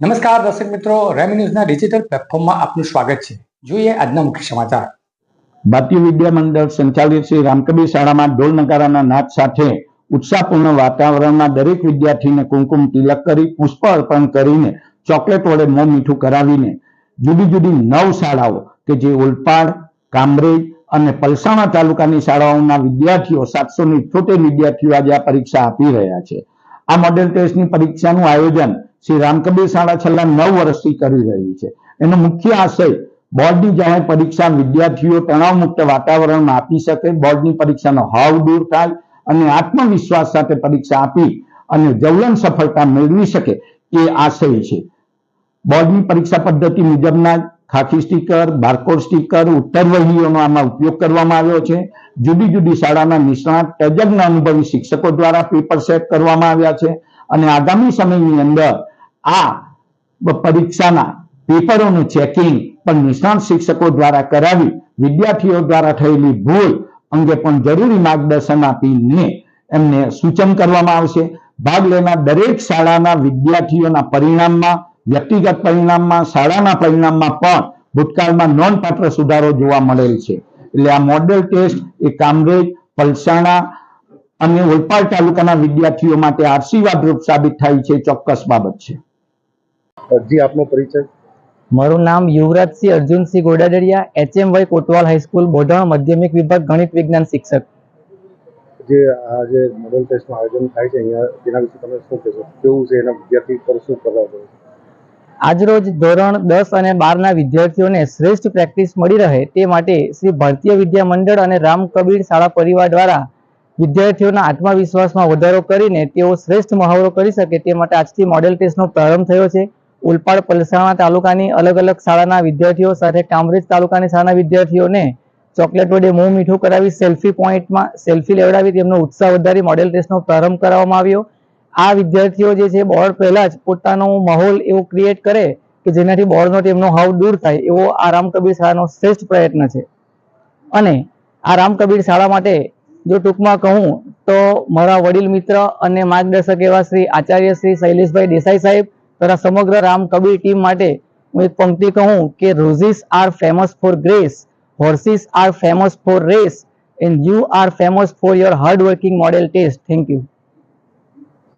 નમસ્કાર દર્શક મિત્રો, રેમી ન્યૂઝના ડિજિટલ પ્લેટફોર્મમાં આપનું સ્વાગત છે. જોઈએ આજના મુખ્ય સમાચાર. ભારતીય વિદ્યા મંડળ સંચાલિત શ્રી રામકબીર શાળામાં ઢોલ નગારાના નાદ સાથે ઉત્સાહપૂર્ણ વાતાવરણમાં દરેક વિદ્યાર્થીને કુમકુમ તિલક કરી, પુષ્પ અર્પણ કરીને, ચોકલેટ વડે મોં મીઠું કરાવીને, જુદી જુદી નવ શાળાઓ કે જે ઓલપાડ, કામરેજ અને પલસાણા તાલુકાની શાળાઓના વિદ્યાર્થીઓ, સાતસો ઇઠ્યોતેર વિદ્યાર્થીઓ આજે આ પરીક્ષા આપી રહ્યા છે. આ મોડેલ ટેસ્ટની પરીક્ષાનું આયોજન શ્રી રામકબીર શાળા છેલ્લા નવ વર્ષથી કરી રહી છે. એનો મુખ્ય આશય બોર્ડની જાણે પરીક્ષા વિદ્યાર્થીઓ તણાવમુક્ત વાતાવરણમાં આપી શકે, બોર્ડની પરીક્ષાનો હાવ દૂર થાય અને આત્મવિશ્વાસ સાથે પરીક્ષા આપી અને જવલન સફળતા મેળવી શકે એ આશય છે. બોર્ડની પરીક્ષા પદ્ધતિ મુજબના ખાખી સ્ટીકર, બારકોડ સ્ટીકર, ઉત્તર વહીઓનો આમાં ઉપયોગ કરવામાં આવ્યો છે. જુદી જુદી શાળાના નિષ્ણાત, તજજ્ઞ અનુભવી શિક્ષકો દ્વારા પેપર સેટ કરવામાં આવ્યા છે અને આગામી સમયની અંદર આ પરીક્ષાના પેપરોનું ચેકિંગ પણ નિષ્ણાંત શિક્ષકો દ્વારા કરાવી, વિદ્યાર્થીઓ દ્વારા થયેલી ભૂલ અંગે પણ જરૂરી માર્ગદર્શન આપીને એમને સૂચન કરવામાં આવશે. ભાગ લેનાર દરેક શાળાના વિદ્યાર્થીઓના પરિણામમાં, વ્યક્તિગત પરિણામમાં, શાળાના પરિણામમાં પણ ભૂતકાળમાં નોંધપાત્ર સુધારો જોવા મળેલ છે. એટલે આ મોડેલ ટેસ્ટ એ કામરેજ, પલસાણા અને ઓલપાડ તાલુકાના વિદ્યાર્થીઓ માટે આશીર્વાદ રૂપ સાબિત થાય છે. ચોક્કસ બાબત છે. જી આપનો પરિચય? મારું નામ Yuvrajsinh Arjunsinh Godadariya H M Y Kotwal high school Bodhana માધ્યમિક વિભાગ ગણિત વિજ્ઞાન શિક્ષક. જે આ જે મોડેલ ટેસ્ટનું આયોજન થાય છે અહીંયા તેના વિશે તમે શું કહેશો? કેવું છે એના વિદ્યાર્થી પર શું પ્રભાવ પડે આજરોજ ધોરણ દસ અને બારના વિદ્યાર્થીઓને શ્રેષ્ઠ પ્રેક્ટિસ મળી રહે તે માટે શ્રી ભારતીય વિદ્યા મંડળ અને રામ કબીર શાળા પરિવાર દ્વારા વિદ્યાર્થીઓના આત્મવિશ્વાસમાં વધારો કરીને તેઓ શ્રેષ્ઠ મહાવરો કરી શકે તે માટે આજથી મોડેલ ટેસ્ટનો પ્રારંભ થયો છે. ઉલપાડ પલસાણા તાલુકાની અલગ અલગ શાળાના વિદ્યાર્થીઓ સાથે કામરેજ તાલુકાની શાળાના વિદ્યાર્થીઓને ચોકલેટ વડે મોં મીઠું કરાવી સેલ્ફી પોઈન્ટમાં સેલ્ફી લેવડાવી તેમનો ઉત્સાહ વધારી મોડેલ ટેસ્ટનો પ્રારંભ કરવામાં આવ્યો. આ વિદ્યાર્થીઓ જે છે, બોર્ડ પહેલા જ પોતાનો માહોલ એવો ક્રિએટ કરે કે જેનાથી બોર્ડનો તેમનો હાવ દૂર થાય એવો આ રામ કબીર શાળાનો શ્રેષ્ઠ પ્રયત્ન છે. અને આ રામ કબીર શાળા માટે જો ટૂંકમાં કહું તો મારા વડીલ મિત્ર અને માર્ગદર્શક એવા શ્રી આચાર્ય શ્રી શૈલેષભાઈ દેસાઈ સાહેબ તથા સમગ્ર રામ કબીર ટીમ માટે હું એક પંક્તિ કહું કે roses are famous for grace horses are famous for race and you are famous for your hard working model test thank you